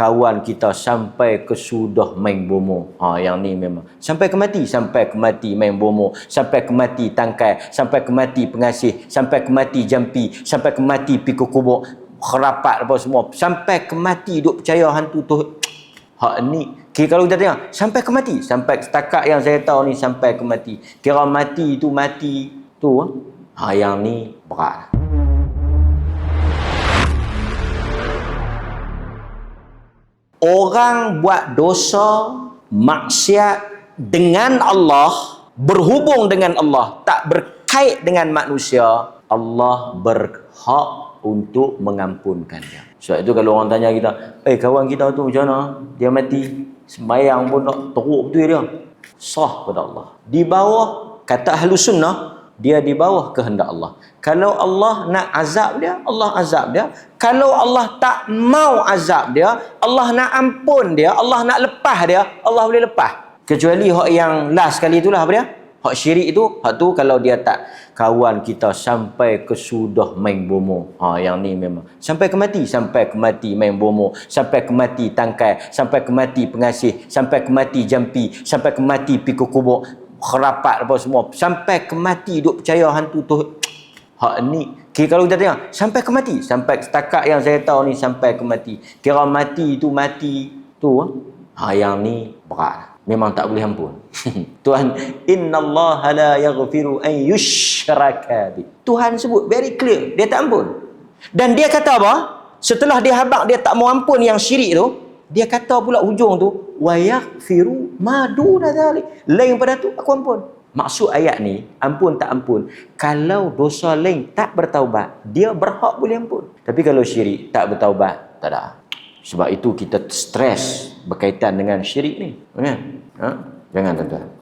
kawan kita sampai ke sudah main bomo. Ha yang ni memang sampai ke mati, sampai ke mati main bomo, sampai ke mati tangkai, sampai ke mati pengasih, sampai ke mati jampi, sampai ke mati pikul kubur, kherapat apa semua, sampai ke mati duk percaya hantu tu. Hak ni Kira kalau kita tengok sampai ke mati, sampai setakat yang saya tahu ni sampai ke mati. Kira mati tu mati tu ha yang ni berat. Orang buat dosa maksiat dengan Allah, berhubung dengan Allah, tak berkait dengan manusia, Allah berhak untuk mengampunkannya. Sebab itu kalau orang tanya kita, eh kawan kita tu macam mana? Dia mati, sembahyang pun tak teruk betul dia. Sah pada Allah. Di bawah, kata ahlu sunnah, dia di bawah kehendak Allah. Kalau Allah nak azab dia, Allah azab dia. Kalau Allah tak mau azab dia, Allah nak ampun dia, Allah nak lepas dia, Allah boleh lepas. Kecuali hak yang last kali itulah apa dia? Hak syirik itu, hak tu kalau dia tak kawan kita sampai ke sudah main bomo. Ha yang ni memang sampai ke mati, sampai ke mati main bomo, sampai ke mati tangkai, sampai ke mati pengasih, sampai ke mati jampi, sampai ke mati pikul kubur, kherapat apa semua, sampai ke mati duk percaya hantu tu. Hak ni Kira kalau kita tengok sampai ke mati, sampai setakat yang saya tahu ni sampai ke mati. Kira mati tu mati tu ha yang ni berat. Memang tak boleh ampun. Tuhan innallaha la yaghfiru an yushraka bi. Tuhan sebut very clear, dia tak ampun. Dan dia kata apa? Setelah dia habaq dia tak mau ampun yang syirik tu, dia kata pula ujung tu wa yaghfiru ma duna dzalik. Lain pada tu aku ampun. Maksud ayat ni, ampun tak ampun. Kalau dosa lain tak bertaubat, dia berhak boleh ampun. Tapi kalau syirik tak bertaubat, tak ada. Sebab itu kita stres berkaitan dengan syirik ni. Kan? Ha? Jangan tuan-tuan.